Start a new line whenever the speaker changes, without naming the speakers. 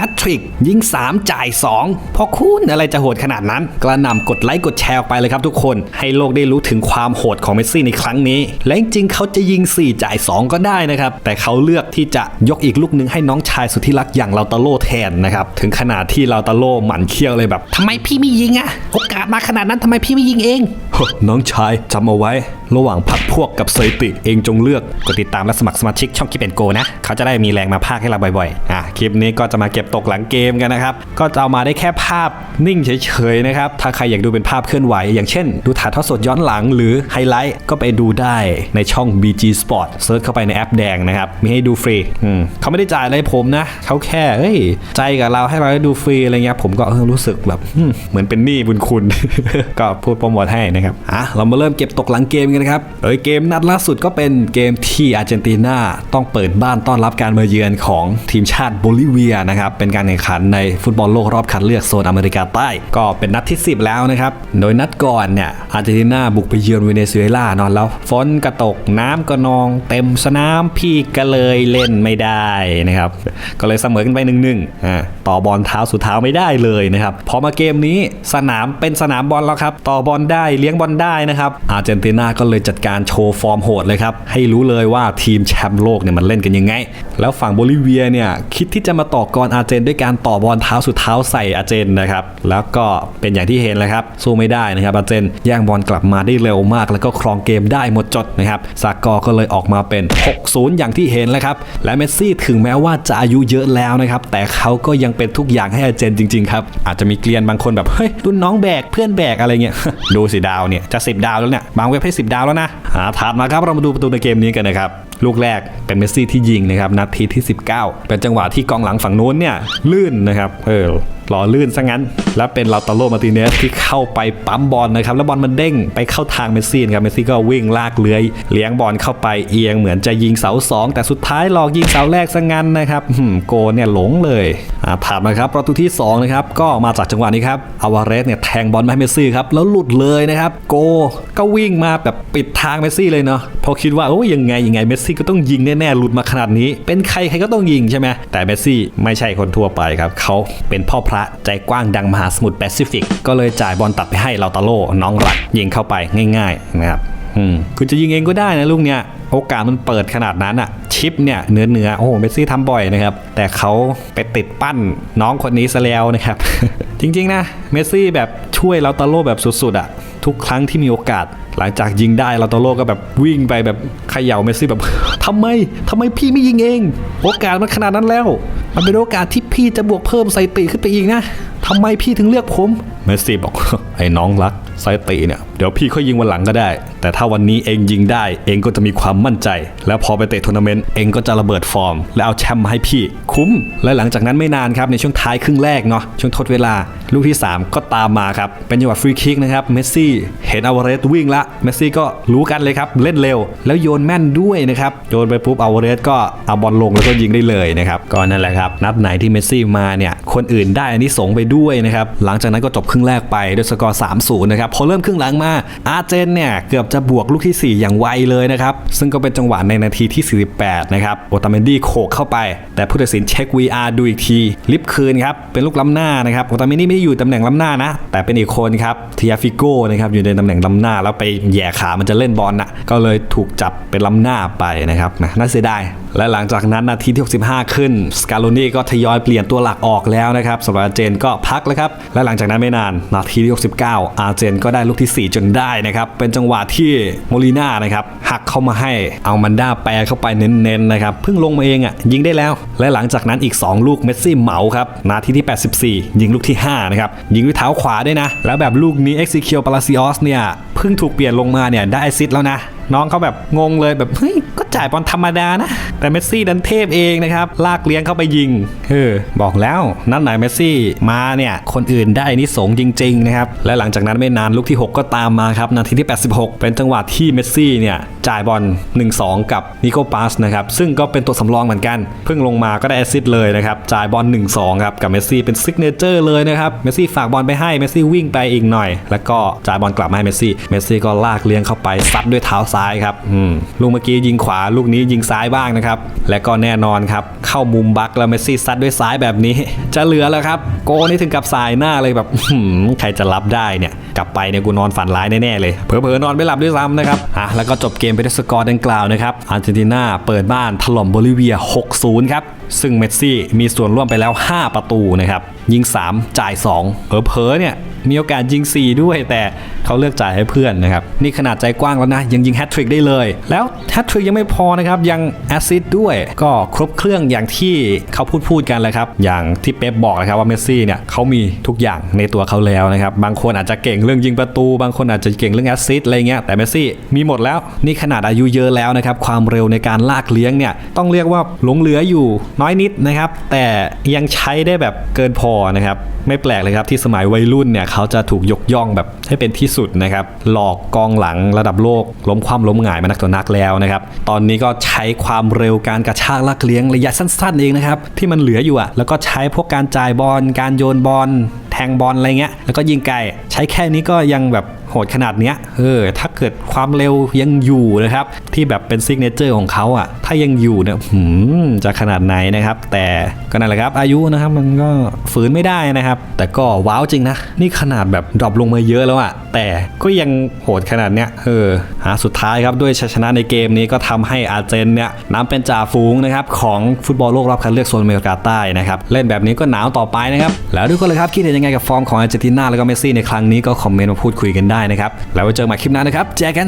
ฮตทริกยิง 3 จ่าย 2 พอคุณอะไรจะโหดขนาดนั้น กระหน่ำกดไลค์กดแชร์ออกไปเลยครับทุกคน ให้โลกได้รู้ถึงความโหดของเมสซี่ในครั้งนี้ และจริงๆเขาจะยิง 4 จ่าย 2 ก็ได้นะครับ แต่เขาเลือกที่จะยกอีกลูกหนึ่งให้น้องชายสุดที่รักอย่างเราตาโลแทนนะครับ ถึงขนาดที่เราตาโลหมั่นเคี้ยวเลยแบบทำไมพี่ไม่ยิงอะโอกาสมาขนาดนั้นทำไมพี่ไม่ยิงเองน้องชายจำเอาไว้ ระหว่างพักพวกกับสถิติเองจงเลือกกดติดตามและสมัครสมาชิกช่องคิปเป็นโกนะเขาจะได้มีแรงมาพากให้เราบ่อยๆอะคลิปนี้ก็จะมาเก็บตกหลังเกมกันนะครับ ก็จะเอามาได้แค่ภาพนิ่งเฉยๆนะครับ ถ้าใครอยากดูเป็นภาพเคลื่อนไหว อย่างเช่น ดูถ่ายทอดสดย้อนหลังหรือไฮไลท์ก็ไปดูได้ในช่อง BG Sport เซิร์ชเข้าไปในแอปแดงนะครับ มีให้ดูฟรีเขาไม่ได้จ่ายอะไรผมนะ เขาแค่เอ้ย ใจกับเราให้เราได้ดูฟรีอะไรเงี้ยผมก็รู้สึกแบบเหมือนเป็นหนี้บุญคุณ ก็พูดโปรโมทให้นะครับอะเรามาเริ่มเก็บตกหลังเกมกันนะครับเอ้ยเกมนัดล่าสุดก็เป็นเกมที่อาร์เจนตินาต้องเปิดบ้านต้อนรับการมาเยือนของทีมชาติโบลิเวียนะครับเป็นการแข่งขันในฟุตบอลโลกรอบคัดเลือกโซนอเมริกาใต้ ก็เป็นนัดที่ 10 แล้วนะครับ โดยนัดก่อนเนี่ยอาร์เจนตินาบุกไปเยือนเวเนซุเอลานอนแล้วฝนก็ตกน้ำก็นอง เต็มสนามพี่ก็เลยเล่นไม่ได้นะครับ ก็เลยเสมอกันไปหนึ่งหนึ่งอ่าต่อบอลเท้าสุดเท้าไม่ได้เลยนะครับพอมาเกมนี้สนามเป็นสนามบอลแล้วครับ ต่อบอลได้เลี้ยงบอลได้นะครับอาร์เจนตินาก็เลยจัดการโชว์ฟอร์มโหดเลยครับ ให้รู้เลยว่าทีมแชมป์โลกเนี่ยมันเล่นกันยังไง แล้วฝั่งโบลิเวียเนี่ยคิดที่จะมาต่อกรอาร์เจนด้วยการต่อบอลเท้าสุดเท้าใส่อาร์เจนนะครับแล้วก็เป็นอย่างที่เห็นเลยครับสู้ไม่ได้นะครับอาร์เจนย่งบอลกลับมาได้เร็วมาก แล้วก็ครองเกมได้หมดจดนะครับสากอร์ก็เลยออกมาเป็น 6-0 อย่างที่เห็นแล้วครับ และเมสซี่ถึงแม้ว่าจะอายุเยอะแล้วนะครับ แต่เขาก็ยังเป็นทุกอย่างให้อาเจนจริง ๆ ครับ อาจจะมีเกลียนบางคนแบบ เฮ้ย รุ่นน้องแบก เพื่อนแบกอะไรเงี้ย ดูสิดาวเนี่ย จะ 10 ดาวแล้วเนี่ย บางเว็บให้ 10 ดาวแล้วนะอ่าถัดมาครับ เรามาดูประตูในเกมนี้กันนะครับลูกแรกเป็นเมสซี่ที่ยิงนะครับนาทีที่ 19 เป็นจังหวะที่กองหลังฝั่งนู้นเนี่ยลื่นนะครับเออหล่อลื่นซะงั้น แล้วเป็นลาตาโลมาติเนสที่เข้าไปปั๊มบอลนะครับแล้วบอลมันเด้งไปเข้าทางเมสซี่นะครับเมสซี่ก็วิ่งลากเลื้อยเลี้ยงบอลเข้าไปเอียงเหมือนจะยิงเสาสองแต่สุดท้ายหลอกยิงเสาแรกซะงั้นนะครับโกเนี่ยหลงเลยอ่าถัดมาครับประตูที่สองนะครับก็มาจากจังหวะนี้ครับอาวาเรสเนี่ยแทงบอลมาให้เมสซี่ครับแล้วหลุดเลยนะครับโกก็วิ่งมาแบบปิดทางเมสซี่เลยเนาะพอคิดว่าโอ้ยยังไงยังไงเมสซี่ก็ต้องยิงแน่ๆหลุดมาขนาดนี้ เป็นใครใครก็ต้องยิงใช่ไหมแต่เมสซี่ไม่ใช่คนทั่วไปครับเขาเป็นพ่อพระใจกว้างดังมหาสมุทรแปซิฟิก ก็เลยจ่ายบอลตัดไปให้ลาตาโลน้องรักยิงเข้าไปง่ายๆนะครับ คุณจะยิงเองก็ได้นะลูกเนี่ยโอกาสมันเปิดขนาดนั้นอะชิปเนี่ยเนื้อเนื้อโอ้โหเมสซี่ทำบ่อยนะครับ แต่เขาไปติดปั้นน้องคนนี้ซะแล้วนะครับ จริงๆนะเมสซี่แบบช่วยลาตาโลแบบสุดๆอะทุกครั้งที่มีโอกาสหลังจากยิงได้ลาตาโลก็แบบวิ่งไปแบบเขย่าเมสซี่แบบทำไมทำไมพี่ไม่ยิงเอง โอกาสมันขนาดนั้นแล้ว มันเป็นโอกาสที่พี่จะบวกเพิ่มใสถิติขึ้นไปอีกนะทำไมพี่ถึงเลือกผม มสซี่บอกไอ้น้องรักสถิติเนี่ยเดี๋ยวพี่ค่อยยิงวันหลังก็ได้ แต่ถ้าวันนี้เองยิงได้ เองก็จะมีความมั่นใจ แล้วพอไปเตะทัวร์นาเมนต์เองก็จะระเบิดฟอร์ม แล้วเอาแชมป์มาให้พี่ คุ้ม และหลังจากนั้นไม่นานครับในช่วงท้ายครึ่งแรกเนาะช่วงทดเวลา ลูกที่ 3 ก็ตามมาครับ เป็นจังหวะฟรีคิกนะครับเมสซี่เห็นอาวเรสวิ่งละเมสซี่ก็รู้กันเลยครับเล่นเร็ว แล้วโยนแม่นด้วยนะครับโยนไปปุ๊บอาวเรสก็เอาบอลลงแล้วก็ยิงได้เลยนะครับก็นั่นแหละครับนัดไหนที่เมสซี่มาเนี่ยคนอื่นได้อันนี้สงไปด้วยนะครับหลังจากนั้นก็จบครึ่งแรกไปด้วยสกอร์ 3-0 นะครับ พอเริ่มครึ่งหลังมาอาร์เจนเนี่ย เกือบจะบวกลูกทีสี่ 4 อย่างไวเลยนะครับ ซึ่งก็เป็นจังหวะในนาทีที่ 48 นะครับ โอตาเมนดี้โขกเข้าไป แต่ผู้ตัดสินเช็ค VR ดูอีกที ลิฟคืนครับ เป็นลูกล้ำหน้านะครับ โอตาเมนดี้ไม่ได้อยู่ตำแหน่งล้ำหน้านะ แต่เป็นอีกคนครับเทียฟิโก้นะครับอยู่ในตำแหน่งล้ำหน้าแล้วไปแย่ขามันจะเล่นบอลน่ะก็เลยถูกจับเป็นล้ำหน้าไปนะครับนะน่าเสียดายและหลังจากนั้นนาทีที่ 65 ขึ้นสกาโลนี่ก็ทยอยเปลี่ยนตัวหลักออกแล้วนะครับสำหรับเจนก็พักแล้วครับและหลังจากนั้นไม่นานนาทีที่69 อาร์เจนก็ได้ลูกที่ 4 จนได้นะครับ เป็นจังหวะที่โมลิน่านะครับหักเข้ามาให้เอามันด้าแปรเข้าไปเน้นๆนะครับเพิ่งลงมาเองอะยิงได้แล้ว และหลังจากนั้นอีก 2 ลูกเมสซี่เหมาครับนาทีที่ 84 ยิงลูกที่5นะครับยิงด้วยเท้าขวาด้วยนะ แล้วแบบลูกนี้เอ็กซิเคียวปาลาซิออสเนี่ย เพิ่งถูกเปลี่ยนลงมาเนี่ยได้แอซิสต์แล้วนะ น้องเขาแบบงงเลยแบบเฮ้ยก็จ่ายบอลธรรมดานะ แต่เมสซี่ดันเทพเองนะครับ ลากเลี้ยงเข้าไปยิงเออบอกแล้วนัดไหนเมสซี่มาเนี่ยคนอื่นได้นิสงจริงๆนะครับและหลังจากนั้นไม่นานลูกที่ 6 ก็ตามมาครับนาทีที่ 86 เป็นจังหวะที่เมสซี่เนี่ยจ่ายบอล 1-2 กับนิโคปาสนะครับซึ่งก็เป็นตัวสำรองเหมือนกัน เพิ่งลงมาก็ได้แอซิสต์เลยนะครับจ่ายบอล 1-2 ครับกับเมสซี่เป็นซิกเนเจอร์เลยนะครับเมสซี่ฝากบอลไปให้เมสซี่วิ่งไปอีกหน่อย แล้วก็จ่ายบอลกลับมาให้เมสซี่เมสซี่ก็ลากเลี้ยงเข้าไปซัดด้วยเท้าซ้ายครับลูกเมื่อกี้ยิงขวาลูกนี้ยิงซ้ายบ้างนะครับ และก็แน่นอนครับ เข้ามุมบักแล้วเมสซี่ซัดด้วยซ้ายแบบนี้ จะเหลือแล้วครับ โกนี่ถึงกับสายหน้าเลยแบบใครจะรับได้เนี่ย กลับไปเนี่ยกูนอนฝันร้ายแน่ๆเลยเผลอๆนอนไม่หลับด้วยซ้ำนะครับอะแล้วก็จบเกมไปด้วยสกอร์ดังกล่าวนะครับอาร์เจนตินาเปิดบ้านถล่มโบลิเวีย 6-0 ครับซึ่งเมสซี่มีส่วนร่วมไปแล้ว 5 ประตูนะครับยิง 3 จ่าย 2เผลอๆเนี่ย มีโอกาสยิง 4 ด้วย แต่เขาเลือกจ่ายให้เพื่อนนะครับ นี่ขนาดใจกว้างแล้วนะ ยังยิงแฮตทริกได้เลย แล้วแฮตทริกยังไม่พอนะครับ ยังแอซิสต์ด้วย ก็ครบเครื่องอย่างที่เขาพูดพูดกันเลยครับ อย่างที่เป๊ปบอกนะครับว่าเมสซี่เนี่ยเขามีทุกอย่างในตัวเขาแล้วนะครับ บางคนอาจจะเก่งเรื่องยิงประตู บางคนอาจจะเก่งเรื่องแอซิสต์อะไรเงี้ยแต่เมสซี่มีหมดแล้ว นี่ขนาดอายุเยอะแล้วนะครับความเร็วในการลากเลี้ยงเนี่ยต้องเรียกว่าหลงเหลืออยู่น้อยนิดนะครับแต่ยังใช้ได้แบบเกินพอนะครับไม่แปลกเลยครับที่สมัยวัยรุ่นเนี่ยเขาจะถูกยกย่องแบบให้เป็นที่สุดนะครับ หลอกกองหลังระดับโลก ล้มความล้มหงายมานักต่อนักแล้วนะครับ ตอนนี้ก็ใช้ความเร็วการกระชากลักเลี้ยงระยะสั้นๆเองนะครับ ที่มันเหลืออยู่อะแล้วก็ใช้พวกการจ่ายบอลการโยนบอลแทงบอลอะไรเงี้ย แล้วก็ยิงไกล ใช้แค่นี้ก็ยังแบบ โหดขนาดเนี้ยเออถ้าเกิดความเร็วยังอยู่นะครับ ที่แบบเป็นซิกเนเจอร์ของเขาอะถ้ายังอยู่เนี่ยหืมจะขนาดไหนนะครับ แต่ก็นั่นแหละครับ อายุนะครับมันก็ฝืนไม่ได้นะครับ แต่ก็ว้าวจริงนะ นี่ขนาดแบบดรอปลงมาเยอะแล้วอะแต่ก็ยังโหดขนาดเนี้ยเออหาสุดท้ายครับด้วยชัยชนะในเกมนี้ก็ทำให้อาร์เจนเนี่ยนำเป็นจ่าฝูงนะครับของฟุตบอลโลกรอบคัดเลือกโซนอเมริกาใต้นะครับเล่นแบบนี้ก็หนาวต่อไปนะครับแล้วทุกคนเลยครับคิดเห็นยังไงกับฟอร์มของอาร์เจนตินาแล้วก็เมสซี่ในครั้งนี้ก็คอมเมนต์มาพูดคุยกันได้นะครับ แล้วไว้เจอกันใหม่คลิปหน้านะครับแจอกัน